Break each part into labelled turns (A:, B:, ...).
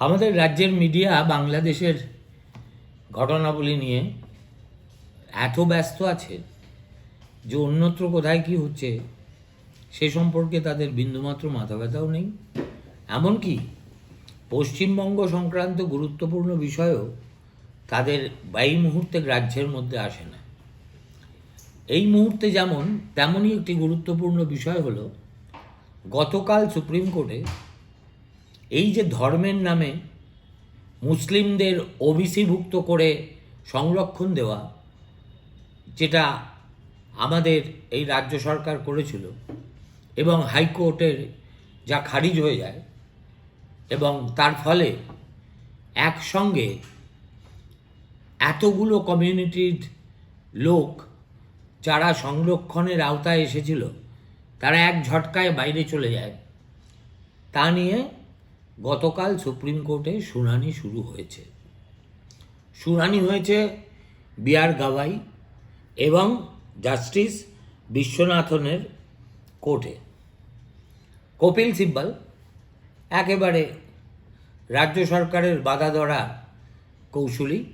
A: আমাদের রাজ্যের মিডিয়া বাংলাদেশের ঘটনাবলী নিয়ে এত ব্যস্ত আছে যে অন্যত্র কোথায় কি হচ্ছে সে সম্পর্কে তাদের বিন্দুমাত্র মাথা ব্যথাও নেই। এমনকি পশ্চিমবঙ্গ সংক্রান্ত গুরুত্বপূর্ণ বিষয়ও তাদের এই মুহূর্তে গ্রাহ্যের মধ্যে আসে না। এই মুহূর্তে যেমন তেমনই একটি গুরুত্বপূর্ণ বিষয় হলো গতকাল সুপ্রিম কোর্টে এই যে ধর্মের নামে মুসলিমদের ওবিসিভুক্ত করে সংরক্ষণ দেওয়া, যেটা আমাদের এই রাজ্য সরকার করেছিল এবং হাইকোর্টের যা খারিজ হয়ে যায় এবং তার ফলে একসঙ্গে এতগুলো কমিউনিটির লোক যারা সংরক্ষণের আওতায় এসেছিল, তারা এক ঝটকায় বাইরে চলে যায়। তা নিয়ে গতকাল সুপ্রিম কোর্টে শুনানি শুরু হয়েছে। শুনানি হয়েছে বিআর গাওয়াই এবং জাস্টিস বিশ্বনাথনের কোর্টে। কপিল সিব্বল একেবারে রাজ্য সরকারের বাধা ধরা কৌশলী।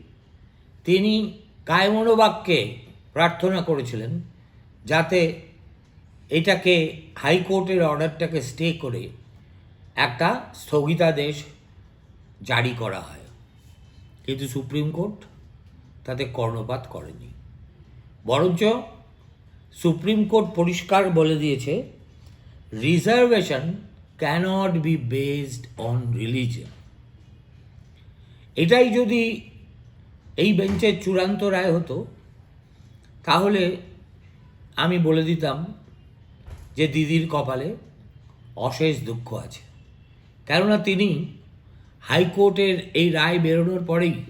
A: তিনি কায়মনোবাক্যে প্রার্থনা করেছিলেন যাতে এটাকে হাইকোর্টের অর্ডারটাকে স্টে করে একটা স্থগিতাদেশ জারি করা হয়। কিন্তু সুপ্রিম কোর্ট তাতে কর্ণপাত করেনি। বরঞ্চ সুপ্রিম কোর্ট পরিষ্কার বলে দিয়েছে, reservation cannot be based on religion এটাই যদি এই বেঞ্চের চূড়ান্ত রায় হতো, তাহলে আমি বলে দিতাম যে দিদির কপালে অশেষ দুঃখ আছে। কেননা তিনি হাইকোর্টের এই রায় বেরোনোর পরেই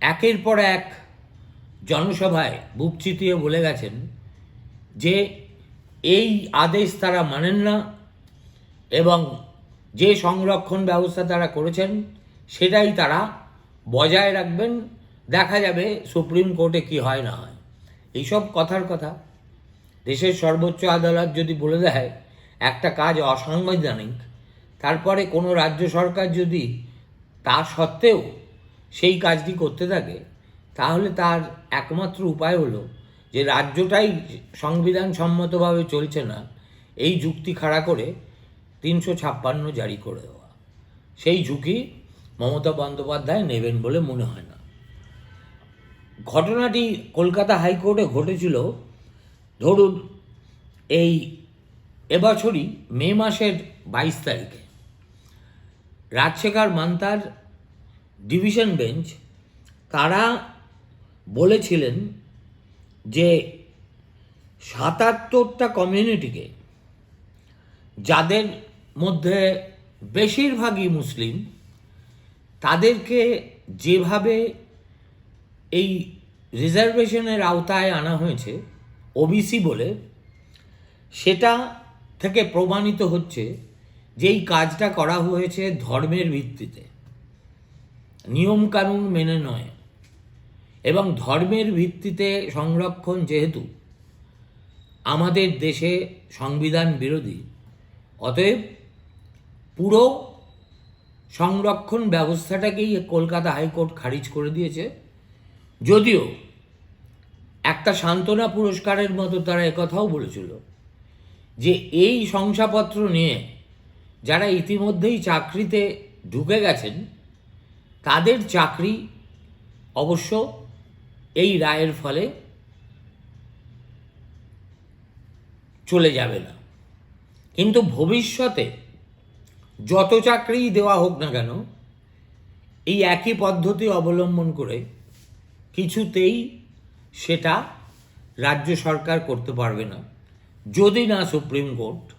A: একের পর এক জনসভায় বুক চিতিয়ে বলে গেছেন যে এই আদেশ তারা মানেন না এবং যে সংরক্ষণ ব্যবস্থা তারা করেছেন সেটাই তারা বজায় রাখবেন। দেখা যাবে সুপ্রিম কোর্টে কি হয় না হয়। এইসব কথার কথা দেশের সর্বোচ্চ আদালত যদি বলে দেয় একটা কাজ অসাংবিধানিক, তারপরে কোনো রাজ্য সরকার যদি তা সত্ত্বেও সেই কাজটি করতে থাকে, তাহলে তার একমাত্র উপায় হলো যে রাজ্যটাই সংবিধান সম্মতভাবে চলছে না, এই যুক্তি খাড়া করে তিনশো ছাপ্পান্ন জারি করে দেওয়া। সেই ঝুঁকি মমতা বন্দ্যোপাধ্যায় নেবেন বলে মনে হয় না। ঘটনাটি কলকাতা হাইকোর্টে ঘটেছিল, ধরুন এই এবছরই মে মাসের বাইশ তারিখে রাজশেখর মান্তার ডিভিশন বেঞ্চ তারা বলেছিলেন যে সাতাত্তরটা কমিউনিটিকে, যাদের মধ্যে বেশিরভাগই মুসলিম, তাদেরকে যেভাবে এই রিজার্ভেশনের আওতায় আনা হয়েছে, ওবিসি বলে, সেটা থেকে প্রমাণিত হচ্ছে যে এই কাজটা করা হয়েছে ধর্মের ভিত্তিতে। নিয়মকানুন মেনে নয়। এবং ধর্মের ভিত্তিতে সংরক্ষণ যেহেতু, আমাদের দেশে সংবিধান বিরোধী, অতএব পুরো সংরক্ষণ ব্যবস্থাটাকেই কলকাতা হাইকোর্ট খারিজ করে দিয়েছে। যদিও একটা সান্ত্বনা পুরস্কারের মতো তারা একথাও বলেছিল। যে এই শংসাপত্র নিয়ে যারা ইতিমধ্যেই চাকরিতে ঢুকে গেছেন, তাদের চাকরি অবশ্য এই রায়ের ফলে চলে যাবে না। কিন্তু ভবিষ্যতে যত চাকরিই দেওয়া হোক না কেন, এই একই পদ্ধতি অবলম্বন করে কিছুতেই সেটা রাজ্য সরকার করতে পারবে না। যদি না সুপ্রিম কোর্ট,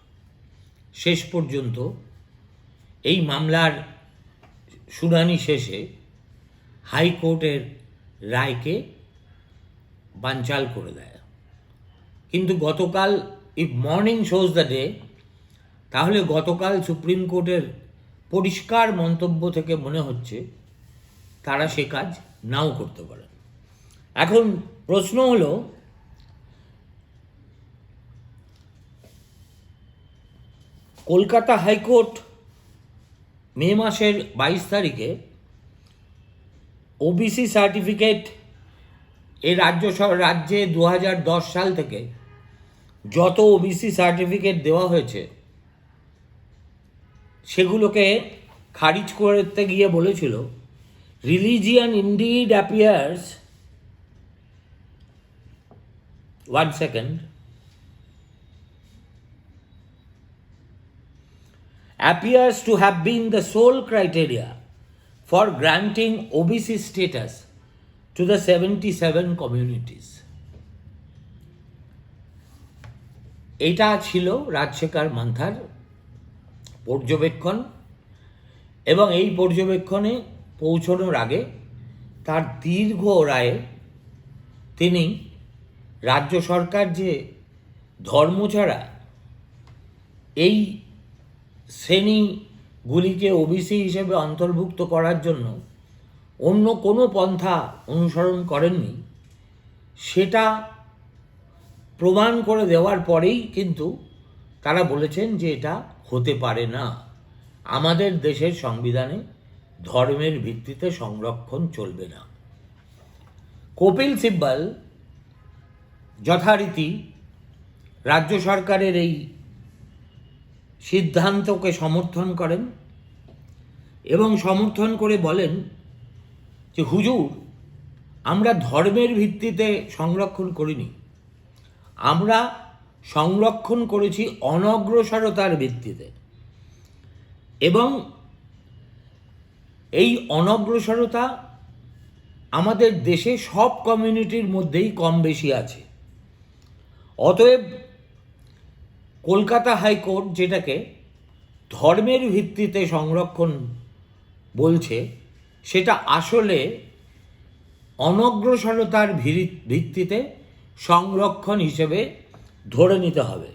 A: শেষ পর্যন্ত এই মামলার শুনানি শেষে হাইকোর্টের রায়কে বানচাল করে দেয়। কিন্তু গতকাল if morning shows the day তাহলে গতকাল সুপ্রিম কোর্টের পরিষ্কার মন্তব্য থেকে মনে হচ্ছে তারা সে কাজ নাও করতে পারে এখন প্রশ্ন হলো কলকাতা হাইকোর্ট মে মাসের বাইশ তারিখে ওবিসি সার্টিফিকেট এই রাজ্য রাজ্যে দু হাজার দশ সাল থেকে যত ওবিসি সার্টিফিকেট দেওয়া হয়েছে, সেগুলোকে খারিজ করতে গিয়ে বলেছিল religion indeed appears one second appears to have been the sole criteria for granting OBC status to the 77 communities. এটা ছিল রাজশেখর মান্থার পর্যবেক্ষণ এবং এই পর্যবেক্ষণে পৌঁছানোর আগে তার দীর্ঘ রায়ে তিনি রাজ্য সরকার যে ধর্ম ছাড়া এই শ্রেণীগুলিকে ওবিসি হিসেবে অন্তর্ভুক্ত করার জন্য অন্য কোনো পন্থা অনুসরণ করেননি। সেটা প্রমাণ করে দেওয়ার পরেই কিন্তু তারা বলেছেন যে এটা হতে পারে না। আমাদের দেশের সংবিধানে ধর্মের ভিত্তিতে সংরক্ষণ চলবে না। কপিল সিব্বল যথারীতি রাজ্য সরকারের এই সিদ্ধান্তকে সমর্থন করেন এবং সমর্থন করে বলেন যে, হুজুর, আমরা ধর্মের ভিত্তিতে সংরক্ষণ করিনি। আমরা সংরক্ষণ করেছি অনগ্রসরতার ভিত্তিতে। এবং এই অনগ্রসরতা আমাদের দেশে সব কমিউনিটির মধ্যেই কম বেশি আছে। অতএব কলকাতা হাইকোর্ট যেটাকে ধর্মের ভিত্তিতে সংরক্ষণ বলছে, সেটা আসলে অনগ্রসরতার ভিত্তিতে সংরক্ষণ হিসেবে ধরে নিতে হবে।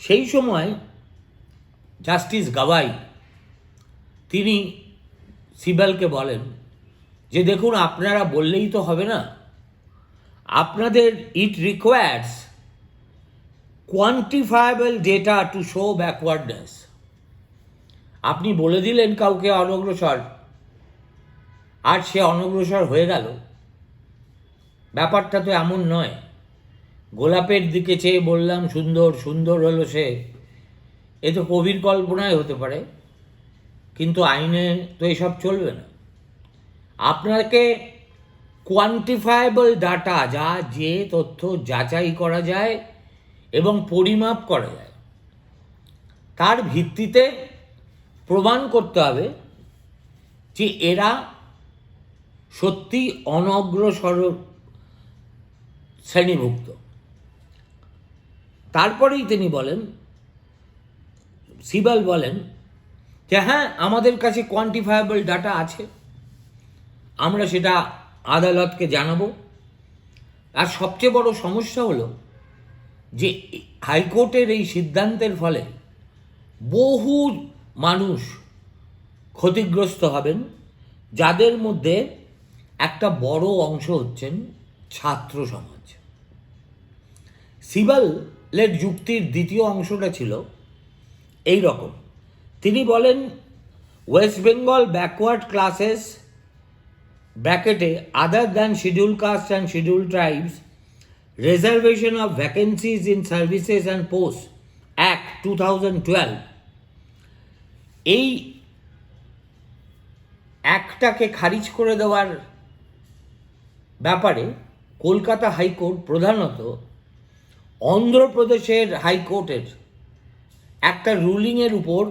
A: সেই সময় জাস্টিস গাবাই তিনি সিবালকে বলেন যে, দেখুন, আপনারা বললেই তো হবে না। আপনাদের it requires quantifiable data to show backwardness আপনি বলে দিলেন কাউকে অনগ্রসর, আর সে অনগ্রসর হয়ে গেল। ব্যাপারটা তো এমন নয়। গোলাপের দিকে চেয়ে বললাম, সুন্দর সুন্দর হলো সে। এ তো কবির কল্পনায় হতে পারে, কিন্তু আইনে তো এসব চলবে না। আপনাকে কোয়ান্টিফায়েবল ডাটা যা যে তথ্য যাচাই করা যায় এবং পরিমাপ করা যায়। তার ভিত্তিতে প্রমাণ করতে হবে যে এরা সত্যি অনগ্রসর শ্রেণীভুক্ত। তারপরেই তিনি বলেন, সিবাল বলেন যে হ্যাঁ আমাদের কাছে কোয়ান্টিফায়েবল ডাটা আছে। আমরা সেটা আদালতকে জানাব। আর সবচেয়ে বড় সমস্যা হলো যে হাইকোর্টের এই সিদ্ধান্তের ফলে বহু মানুষ ক্ষতিগ্রস্ত হবেন, যাদের মধ্যে একটা বড় অংশ হচ্ছেন ছাত্র সমাজ। সিবালের যুক্তির দ্বিতীয় অংশটা ছিল এই রকম। তিনি বলেন, ওয়েস্ট বেঙ্গল ব্যাকওয়ার্ড ক্লাসেস ব্র্যাকেটে other than schedule caste and schedule tribes reservation of vacancies in services and post act two thousand twelve এই অ্যাক্টটাকে খারিজ করে দেওয়ার ব্যাপারে কলকাতা হাইকোর্ট প্রধানত অন্ধ্রপ্রদেশের হাইকোর্টের একটা রুলিংয়ের উপর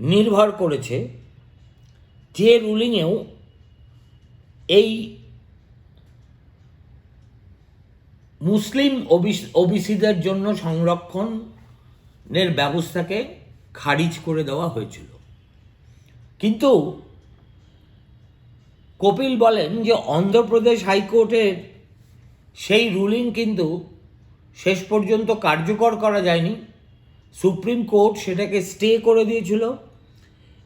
A: নির্ভর করেছে। যে রুলিংয়েও এই মুসলিম ওবিসিদের জন্য সংরক্ষণের ব্যবস্থাকে খারিজ করে দেওয়া হয়েছিল। কিন্তু কপিল বলেন যে অন্ধ্রপ্রদেশ হাইকোর্টের সেই রুলিং কিন্তু শেষ পর্যন্ত কার্যকর করা যায়নি। সুপ্রিম কোর্ট সেটাকে স্টে করে দিয়েছিল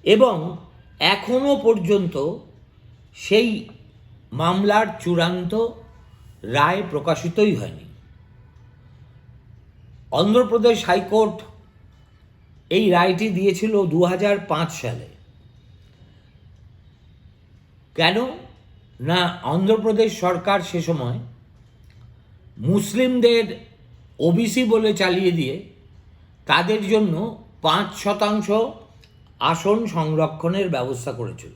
A: এবং এখনও পর্যন্ত সেই মামলার চূড়ান্ত রায় প্রকাশিতই হয়নি। অন্ধ্রপ্রদেশ হাইকোর্ট এই রায়টি দিয়েছিল দু হাজার পাঁচ সালে। কেন? না, অন্ধ্রপ্রদেশ সরকার সে সময় মুসলিমদের ওবিসি বলে চালিয়ে দিয়ে তাদের জন্য পাঁচ শতাংশ আসন সংরক্ষণের ব্যবস্থা করেছিল।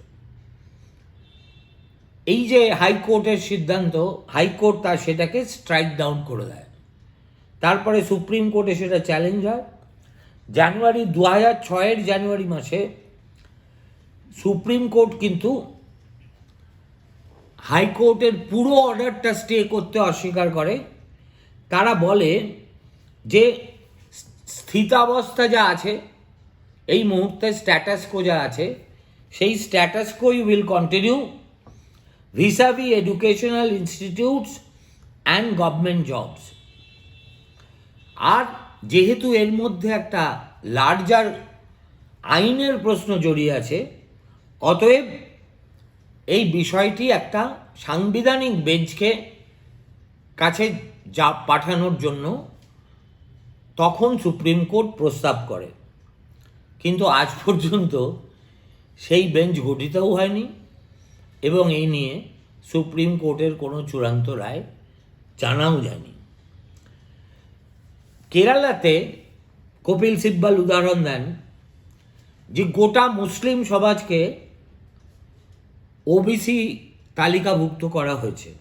A: এই যে হাইকোর্টের সিদ্ধান্ত হাইকোর্ট তার সেটাকে স্ট্রাইক ডাউন করে দেয়। তারপরে সুপ্রিম কোর্টে সেটা চ্যালেঞ্জ হয়। জানুয়ারি দু হাজার ছয়ের জানুয়ারি মাসে সুপ্রিম কোর্ট কিন্তু হাইকোর্টের পুরো অর্ডারটা স্টে করতে অস্বীকার করে। তারা বলে যে স্থিতাবস্থা যা আছে, এই মুহূর্তে স্ট্যাটাস কো যা আছে, সেই status quo will continue vis a vis educational institutes and government jobs আর যেহেতু এর মধ্যে একটা লার্জার আইনের প্রশ্ন জড়িয়ে আছে, অতএব এই বিষয়টি একটা সাংবিধানিক বেঞ্চকে কাছে যা পাঠানোর জন্য তখন সুপ্রিম কোর্ট প্রস্তাব করে। কিন্তু আজ পর্যন্ত সেই বেঞ্চ গঠিতও হয়নি। এবং এই নিয়ে সুপ্রিম কোর্টের কোনো চূড়ান্ত রায় জানাও যায়নি। কেরালাতে কপিল সিব্বাল উদাহরণ দেন যে গোটা মুসলিম সমাজকে ওবিসি তালিকাভুক্ত করা হয়েছে।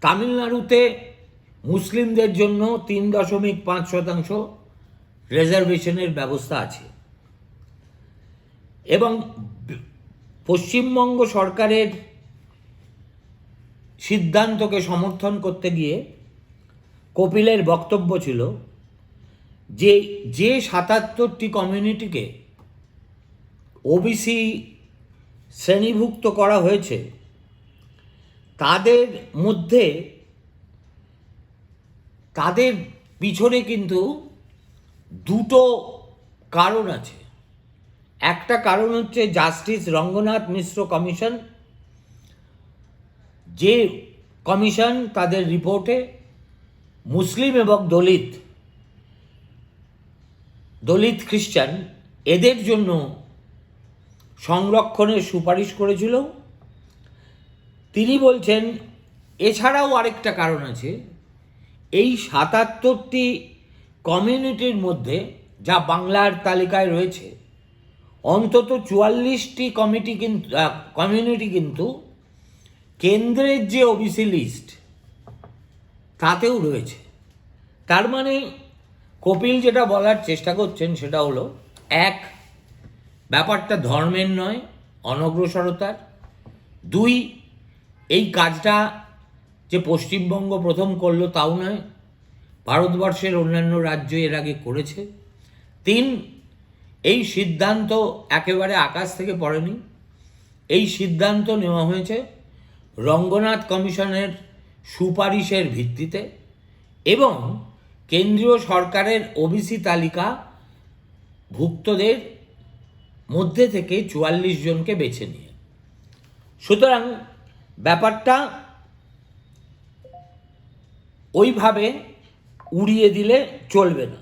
A: তামিলনাড়ুতে মুসলিমদের জন্য তিন দশমিক পাঁচ শতাংশ রিজার্ভেশনের ব্যবস্থা আছে। এবং পশ্চিমবঙ্গ সরকারের সিদ্ধান্তকে সমর্থন করতে গিয়ে কপিলের বক্তব্য ছিল যে যে সাতাত্তরটি কমিউনিটিকে ওবিসি শ্রেণীভুক্ত করা হয়েছে, তাদের মধ্যে তাদের পিছনে কিন্তু দুটো কারণ আছে। একটা কারণ হচ্ছে জাস্টিস রঙ্গনাথ মিশ্র কমিশন। যে কমিশন তাদের রিপোর্টে মুসলিম এবং দলিত দলিত খ্রিস্টান, এদের জন্য সংরক্ষণের সুপারিশ করেছিল। তিনি বলছেন, এছাড়াও আরেকটা কারণ আছে, এই সাতাত্তরটি কমিউনিটির মধ্যে যা বাংলার তালিকায় রয়েছে অন্তত চুয়াল্লিশটি কমিটি কিন্তু কমিউনিটি কিন্তু কেন্দ্রের যে ওবিসি লিস্ট তাতেও রয়েছে। তার মানে কপিল যেটা বলার চেষ্টা করছেন সেটা হলো, এক, ব্যাপারটা ধর্মের নয়, অনগ্রসরতার। দুই, এই কাজটা যে পশ্চিমবঙ্গ প্রথম করল তাও নয়, ভারতবর্ষের অন্যান্য রাজ্য এর আগে করেছে। তিন এই সিদ্ধান্ত একেবারে আকাশ থেকে পড়েনি। এই সিদ্ধান্ত নেওয়া হয়েছে রঙ্গনাথ কমিশনের সুপারিশের ভিত্তিতে এবং কেন্দ্রীয় সরকারের ওবিসি তালিকা ভুক্তদের মধ্যে থেকে চুয়াল্লিশ জনকে বেছে নিয়ে। সুতরাং ব্যাপারটা ওইভাবে উড়িয়ে দিলে চলবে না।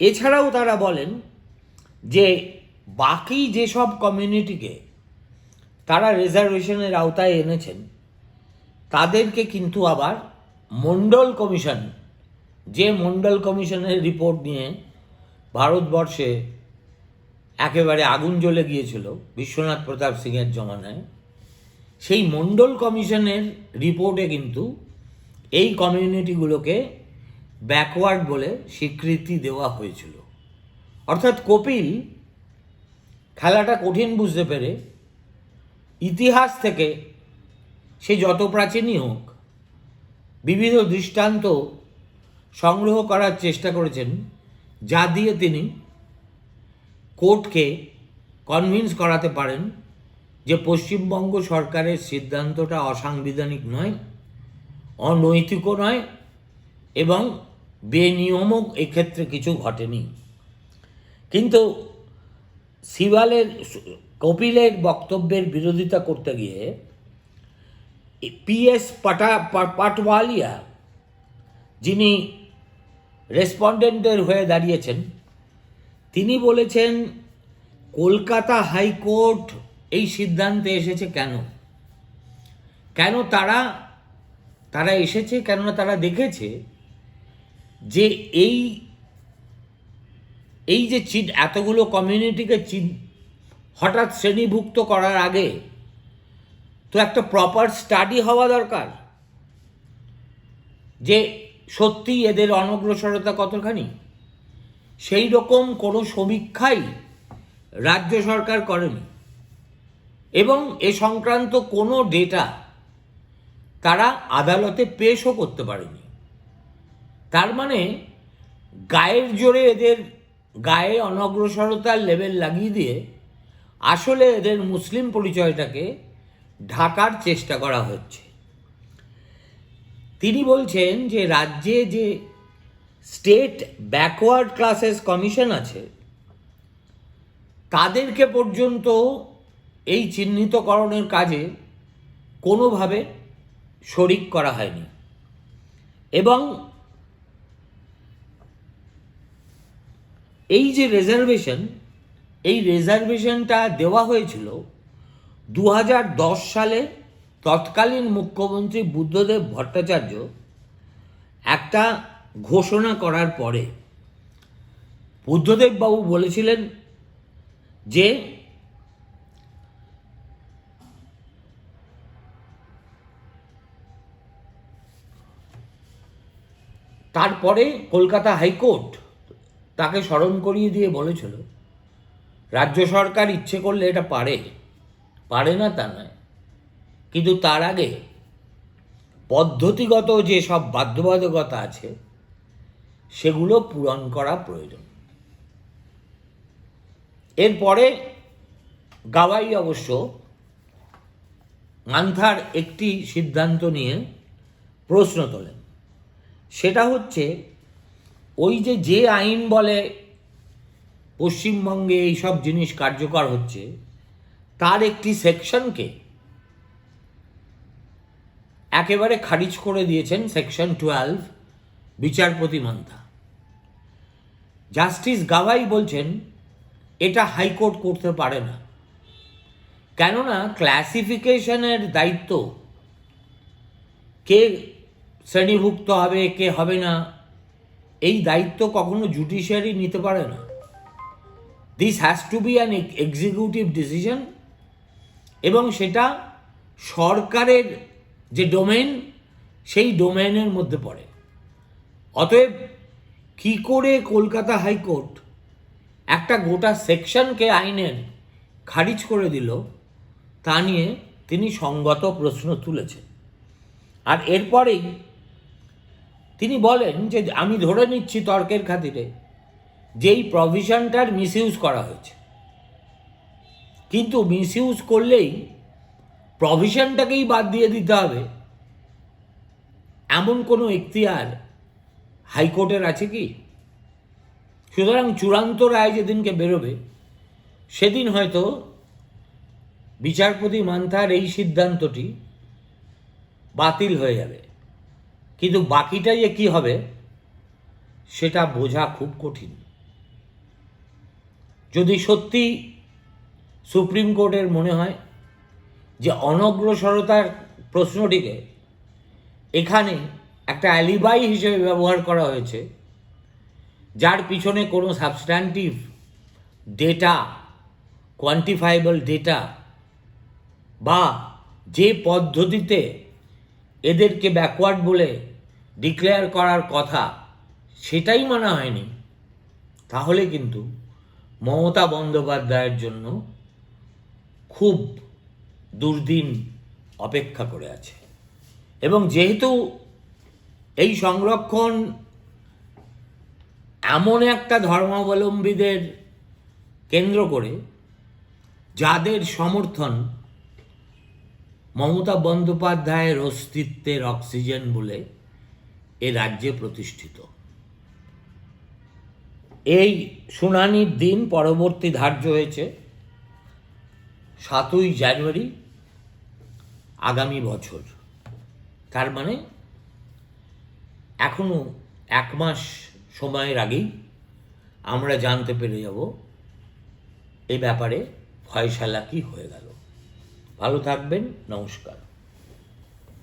A: এছাড়াও তারা বলেন যে বাকি যেসব কমিউনিটিকে তারা রিজার্ভেশনের আওতায় এনেছেন, তাদেরকে কিন্তু আবার মণ্ডল কমিশন, যে মণ্ডল কমিশনের রিপোর্ট নিয়ে ভারতবর্ষে একেবারে আগুন জ্বলে গিয়েছিল বিশ্বনাথ প্রতাপ সিংয়ের জমানায়, সেই মণ্ডল কমিশনের রিপোর্টে কিন্তু এই কমিউনিটিগুলোকে ব্যাকওয়ার্ড বলে স্বীকৃতি দেওয়া হয়েছিল। অর্থাৎ কপিল খেলাটা কঠিন বুঝতে পেরে ইতিহাস থেকে সে যত প্রাচীনই হোক, বিবিধ দৃষ্টান্ত সংগ্রহ করার চেষ্টা করেছেন, যা দিয়ে তিনি কোর্টকে কনভিন্স করাতে পারেন যে পশ্চিমবঙ্গ সরকারের সিদ্ধান্তটা অসাংবিধানিক নয়, অনৈতিকও নয় এবং বেনিয়মও এক্ষেত্রে কিছু ঘটেনি। কিন্তু শিবালের কপিলের বক্তব্যের বিরোধিতা করতে গিয়ে পিএস পাটা, পাটওয়ালিয়া, যিনি রেসপন্ডেন্টের হয়ে দাঁড়িয়েছেন, তিনি বলেছেন, কলকাতা হাইকোর্ট এই সিদ্ধান্তে এসেছে কেন? কেন তারা তারা এসেছে, কেননা তারা দেখেছে যে এই এই যে চিন, এতগুলো কমিউনিটিকে চিন, হঠাৎ শ্রেণীভুক্ত করার আগে তো একটা প্রপার স্টাডি হওয়া দরকার। যে সত্যি এদের অনগ্রসরতা কতখানি? সেই রকম কোনো সমীক্ষাই রাজ্য সরকার করেনি। এবং এ সংক্রান্ত কোনো ডেটা তারা আদালতে পেশও করতে পারেনি। তার মানে গায়ের জোরে এদের গায়ে অনগ্রসরতার লেভেল লাগিয়ে দিয়ে আসলে এদের মুসলিম পরিচয়টাকে ঢাকার চেষ্টা করা হচ্ছে। তিনি বলছেন যে রাজ্যে যে স্টেট ব্যাকওয়ার্ড ক্লাসেস কমিশন আছে, তাদেরকে পর্যন্ত এই চিহ্নিতকরণের কাজে কোনোভাবে শরিক করা হয়নি। এবং এই যে রেজার্ভেশন এই রেজার্ভেশনটা দেওয়া হয়েছিল দু হাজার দশ সালে তৎকালীন মুখ্যমন্ত্রী বুদ্ধদেব ভট্টাচার্য একটা ঘোষণা করার পরে বুদ্ধদেব বাবু বলেছিলেন যে তারপরে কলকাতা হাইকোর্ট তাকে স্মরণ করিয়ে দিয়ে বলেছিল, রাজ্য সরকার ইচ্ছে করলে এটা পারে পারে না তা নয়। কিন্তু তার আগে পদ্ধতিগত যে সব বাধ্যবাধকতা আছে, সেগুলো পূরণ করা প্রয়োজন। এরপরে গাওয়াই অবশ্য মান্থার একটি সিদ্ধান্ত নিয়ে প্রশ্ন তোলেন। সেটা হচ্ছে ওই যে যে আইন বলে পশ্চিমবঙ্গে এই সব জিনিস কার্যকর হচ্ছে, তার একটি সেকশনকে একেবারে খারিজ করে দিয়েছেন সেকশন টুয়েলভ বিচারপতি মান্থা জাস্টিস গাওয়াই বলছেন, এটা হাইকোর্ট করতে পারে না। কেননা ক্লাসিফিকেশনের দায়িত্ব, কে শ্রেণীভুক্ত হবে, কে হবে না এই দায়িত্ব কখনো জুডিশিয়ারি নিতে পারে না। This has to be an executive decision এবং সেটা সরকারের যে ডোমেন সেই ডোমেনের মধ্যে পড়ে। অতএব কী করে কলকাতা হাইকোর্ট একটা গোটা সেকশনকে আইনের খারিজ করে দিল, তা নিয়ে তিনি সঙ্গত প্রশ্ন তুলেছেন। আর এরপরেই তিনি বলেন যে আমি ধরে নিচ্ছি তর্কের খাতিরে, যেই প্রভিশনটার মিসইউজ করা হয়েছে। কিন্তু মিসইউজ করলেই প্রভিশনটাকেই বাদ দিয়ে দিতে হবে। এমন কোনো এখতিয়ার হাইকোর্টের আছে কি? সুতরাং চূড়ান্ত রায় যেদিনকে বেরোবে, সেদিন হয়তো বিচারপতি মান্থার এই সিদ্ধান্তটি বাতিল হয়ে যাবে। কিন্তু বাকিটা যে কী হবে, সেটা বোঝা খুব কঠিন। যদি সত্যি সুপ্রিম কোর্টের মনে হয় যে অনগ্রসরতার প্রশ্নটিকে এখানে একটা অ্যালিবাই হিসেবে ব্যবহার করা হয়েছে, যার পিছনে কোনো সাবস্ট্যান্টিভ ডেটা কোয়ান্টিফাইবল ডেটা বা যে পদ্ধতিতে এদেরকে ব্যাকওয়ার্ড বলে ডিক্লেয়ার করার কথা, সেটাই মানা হয়নি। তাহলে কিন্তু মমতা বন্দ্যোপাধ্যায়ের জন্য খুব দুর্দিন অপেক্ষা করে আছে। এবং যেহেতু এই সংরক্ষণ এমন একটা ধর্মাবলম্বীদের কেন্দ্র করে, যাদের সমর্থন মমতা বন্দ্যোপাধ্যায়ের অস্তিত্বের অক্সিজেন বলে এ রাজ্যে প্রতিষ্ঠিত। এই শুনানির দিন পরবর্তী ধার্য হয়েছে সাতই জানুয়ারি আগামী বছর। তার মানে এখনও এক মাস সময়ের আগেই আমরা জানতে পেরে যাব এ ব্যাপারে ফয়সালা কি হয়ে গেল। ভালো থাকবেন, নমস্কার।